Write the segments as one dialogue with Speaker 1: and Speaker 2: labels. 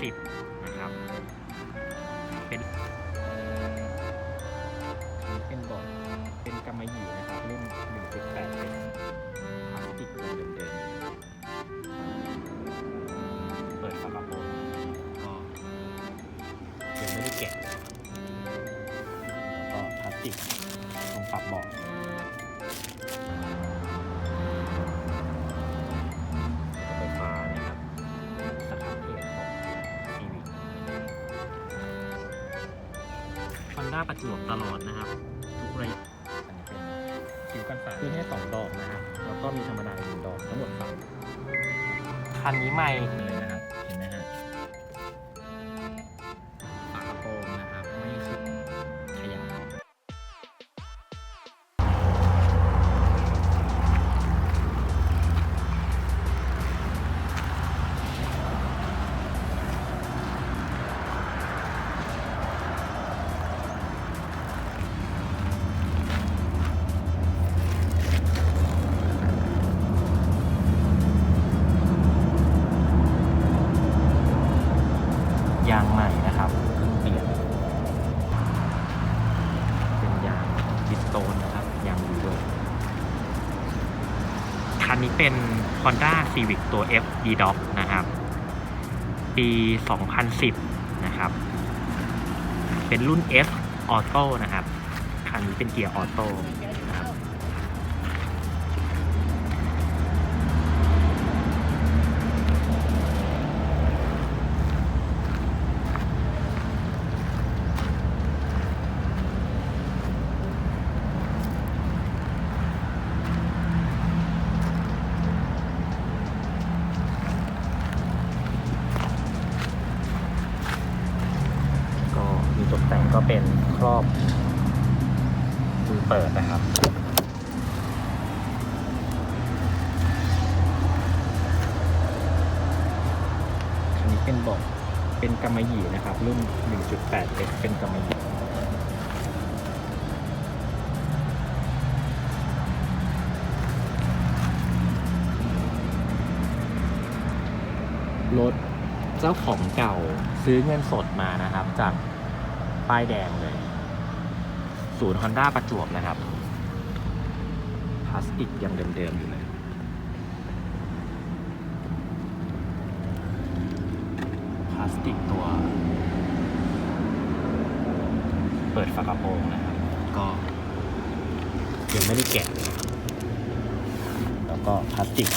Speaker 1: 10 นะครับ เป็น
Speaker 2: เป็นเบาะเป็นกำมะหยี่นะครับรุ่น1.8เป็นพลาสติกเดิมๆเปิดฝากระโปรง
Speaker 1: ก็ยังไม่ได้แกะ
Speaker 2: แล้วก็พลาสติก
Speaker 1: Honda ประจวบตลอดนะครับ ทุกระยะ
Speaker 2: อันนี้เป็นคิ้วกันสาดมีให้สองดอกนะครับแล้วก็มีธรรมดาหนึ่งดอกทั้งหมดสาม
Speaker 1: คันนี้ใหม่
Speaker 2: เลยนะา
Speaker 1: งใหม่นะครับเพิ่งเปลี่ยน เป็นยางบิสโตนนะครับ ยางดีด้วยคันนี้เป็น Honda Civic ตัว F D Doc นะครับ ปี 2010 นะครับ เป็นรุ่น F Auto นะครับ คันนี้เป็นเกียร์ออโต้ ก็เป็นครอบมือเปิดนะครับ
Speaker 2: อันนี้เป็นบาะเป็นกำมะหยี่นะครับ รุ่น 1.8เป็นเป็นกำมะหยี่รถเจ้าของเก่าซื้อเงินสดมานะครับ จาก ป้ายแดงเลย ศูนย์ Honda ประจวบนะครับพลาสติกยังเดิมๆอยู่เลย พลาสติกตัว เปิดฝากระโปรงนะครับ ก็ยังไม่ได้แกะเลยแล้วก็พลาสติก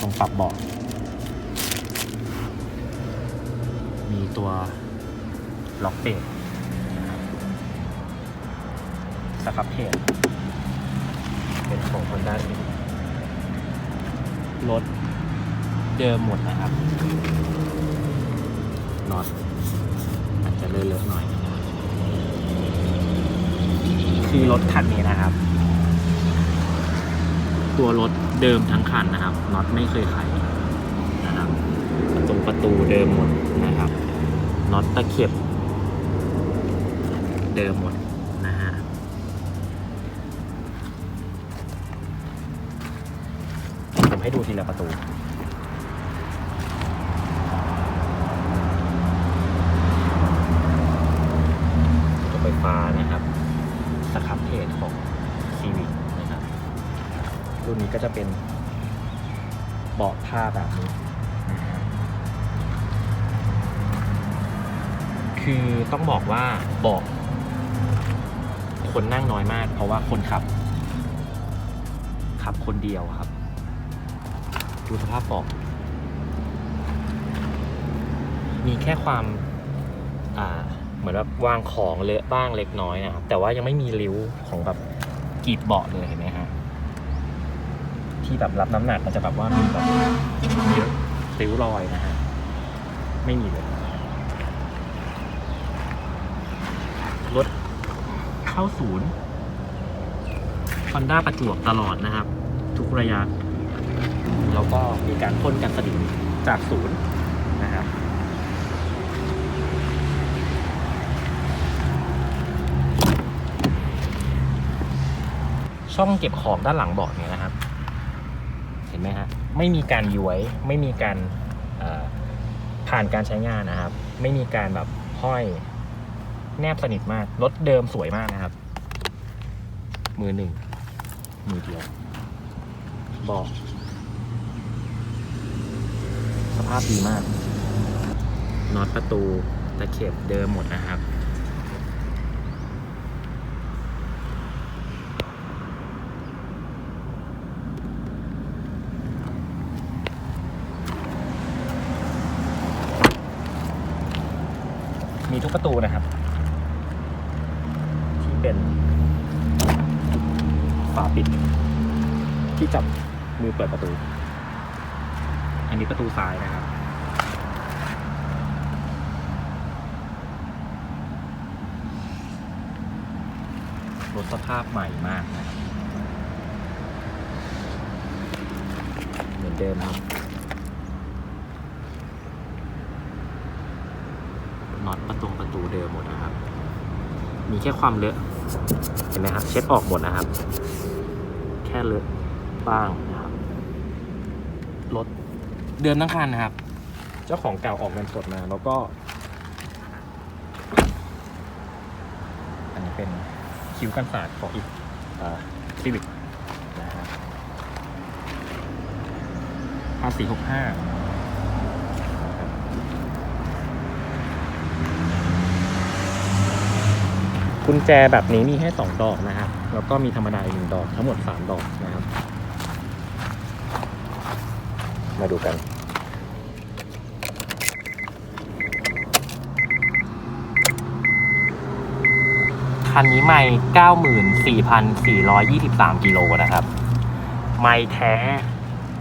Speaker 2: ตรงปรับเบาะมีตัวล็อกเบรก สครับเพจเป็นของ Honda Civic รถเดิมหมดนะครับน็อตอาจจะเลอะๆหน่อย คือรถคันนี้นะครับ ตัวรถเดิมทั้งคันนะครับน็อตไม่เคยไขนะครับตรงประตูเดิมหมดนะครับน็อตตะเข็บ เดิมหมด ให้ดูทีละประตูตัวไฟฟ้านะครับสครับเพจของ Civic นะครับ รุ่นนี้ก็จะเป็นเบาะผ้าแบบนี้ คือต้องบอกว่าเบาะคนนั่งน้อยมาก เพราะว่าคนขับขับคนเดียวครับ ดูสภาพเบาะมีแค่ความอ่าเหมือนแบบวางของเลอะบ้างเล็กน้อยนะครับแต่ว่ายังไม่มีริ้วของแบบกีบเบาะเลยเห็นไหมฮะที่แบบรับน้ำหนักมันจะแบบว่ามีแบบเยอะริ้วรอยนะฮะไม่มีเลยรถเข้าศูนย์ Honda ประจวบตลอดนะครับ ทุกระยะ แล้วก็มีการพ่นกันสนิมจากศูนย์นะครับช่องเก็บของด้านหลังเบาะเนี่ยนะครับ เห็นไหมฮะไม่มีการย้วยไม่มีการผ่านการใช้งานนะครับ ไม่มีการแบบห้อยแนบสนิทมากรถเดิมสวยมากนะครับ มือหนึ่งมือเดียวบอก ภาพดีมากน็อตประตูตะเข็บเดิมหมดนะครับ มีทุกประตูนะครับ ที่เป็นฝาปิด ที่จับมือเปิดประตู อันนี้ประตูซ้ายนะครับ รถสภาพใหม่มากนะเหมือนเดิมครับน็อตประตูประตูเดิมหมดนะครับ มีแค่ความเลอะ เห็นไหมครับ เช็ดออกหมดนะครับ แค่เลอะบ้างนะครับ เดิมทั้งคันนะครับ เจ้าของเก่าออกเงินสดมา แล้วก็ อันนี้เป็นคิ้วกันศาสตร์ของอีกซีวิกนะครับภาษีหกห้ากุญแจแบบนี้มีให้สองดอกนะครับ แล้วก็มีธรรมดาอีกหนึ่งดอก ทั้งหมดสามดอกนะครับ มาดูกันคันนี้ไม่94,423 กิโลนะครับ ไม่แท้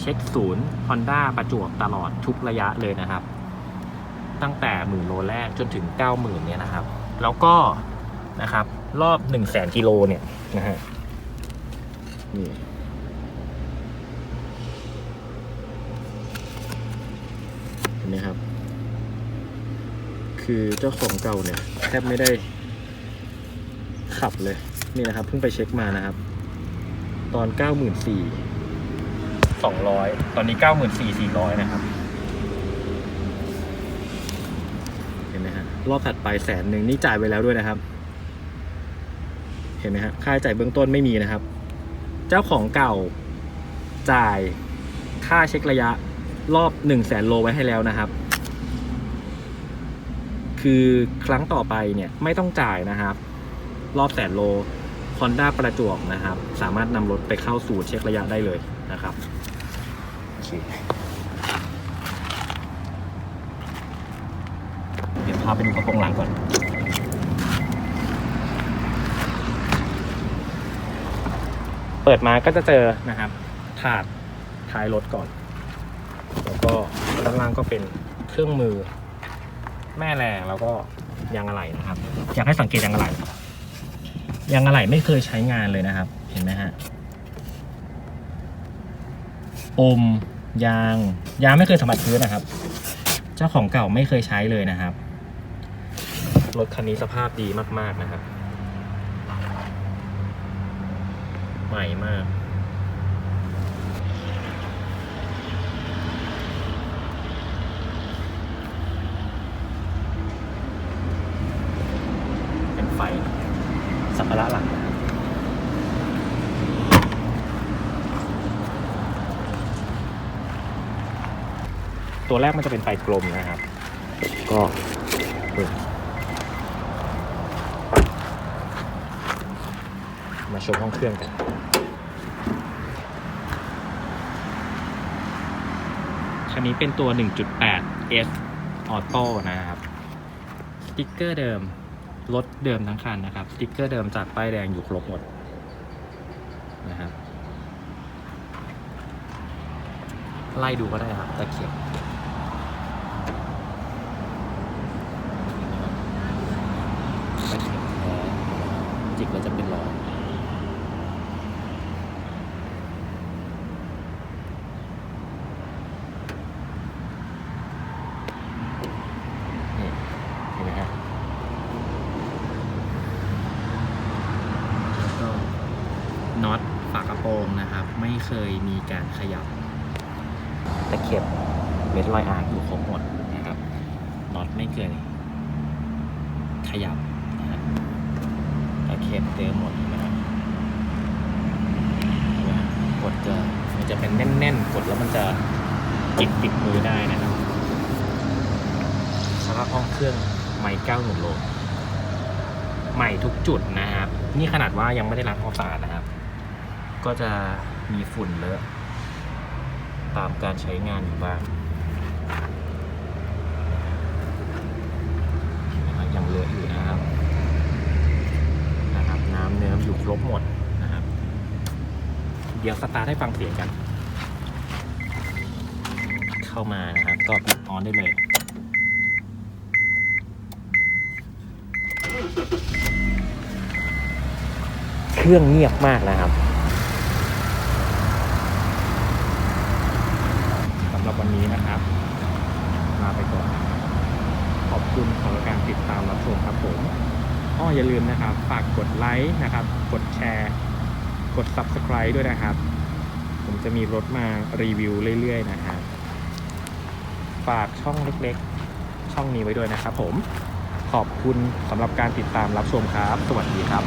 Speaker 2: เช็คศูนย์ Honda ประจวบตลอดทุกระยะเลยนะครับ ตั้งแต่หมื่นโลแรกจนถึง 90,000เนี่ยนะครับ แล้วก็นะครับ รอบ 1 0 0 0 0 0 กิโลเนี่ยนะฮะนี่เห็ นไหมครับ คือเจ้าของเก่าเนี่ยแทบไม่ได้ขับเลยนี่นะครับเพิ่งไปเช็คมานะครับ ตอน 94,200 ตอนนี้ 94,400 นะครับ เห็นไหมฮะรอบถัดไปแสนหนึ่งนี่จ่ายไปแล้วด้วยนะครับ เห็นไหมฮะค่าใช้จ่ายเบื้องต้นไม่มีนะครับ เจ้าของเก่าจ่ายค่าเช็คระยะ รอบ1 0 0 0 0แสนโลไว้ให้แล้วนะครับ คือครั้งต่อไปเนี่ยไม่ต้องจ่ายนะครับ รอบแสนโล Honda ประจวบนะครับ สามารถนำรถไปเข้าสู่เช็คระยะได้เลยนะครับโอเคเดี๋ยวพาไปดูกระโปรงหลังก่อนเปิดมาก็จะเจอนะครับถาดท้ายรถก่อน แล้วก็ด้านล่างก็เป็นเครื่องมือ แม่แรงแล้วก็ยางอะไหล่นะครับ อยากให้สังเกตยางอะไหล่ยางอะไหล่ไม่เคยใช้งานเลยนะครับ เห็นไหมฮะอมยางยางไม่เคยสัมผัสพื้นนะครับ เจ้าของเก่าไม่เคยใช้เลยนะครับรถคันนี้สภาพดีมาก ๆ นะครับ ใหม่มาก ไฟสัมภาระหลังตัวแรกมันจะเป็นไฟกลมนะครับ ก็มาชมห้องเครื่องกันคันนี้เป็นตัว 1.8 S Auto นะครับ สติกเกอร์เดิม รถเดิมทั้งคันนะครับสติ๊กเกอร์เดิมจากป้ายแดงอยู่ครบหมดนะครับไล่ดูก็ได้ครับตะเขียบตะเขียบแท้จิกแล้วจะเป็นรอยนี่เห็นไหมครับ แล้วก็น็อตฝากระโปรงนะครับ ไม่ เคยมีการขยับตะเข็บเม็ดลอยอาร์อยู่ครบหมดนะครับน็อตไม่เกินขยับนะฮะตะเข็บเดิมหมดนะเห็นไหมฮะกดจะมันจะเป็นแน่นๆ กดแล้วมันจะจิกติดมือได้นะครับแล้วก็ห้องเครื่องไม่เก้าหนึ่งโลใหม่ทุกจุดนะครับ นี่ขนาดว่ายังไม่ได้ล้างความสะอาดนะครับ ก็จะ มีฝุ่นเลอะตามการใช้งานอยู่บ้างนะครับยังเลอะอยู่นะครับนะครับน้ำเนื้ออยู่ครบหมดนะครับ เดี๋ยวสตาร์ทให้ฟังเสียงกัน เข้ามานะครับ ก็ปิดออนได้เลยเครื่องเงียบมากนะครับสำห รับวันนี้นะครับลาไปก่อน ขอบคุณสำหรับการติดตามรับชมครับผมอ้ออย่าลืมนะครับ ฝากกดไลค์นะครับ กดแชร์ กด Subscribe ด้วยนะครับ ผมจะมีรถมารีวิวเรื่อยๆนะครับฝากช่องเล็กๆ ช่องนี้ไว้ด้วยนะครับผมขอบคุณสำหรับการติดตามรับชมครับ สวัสดีครับ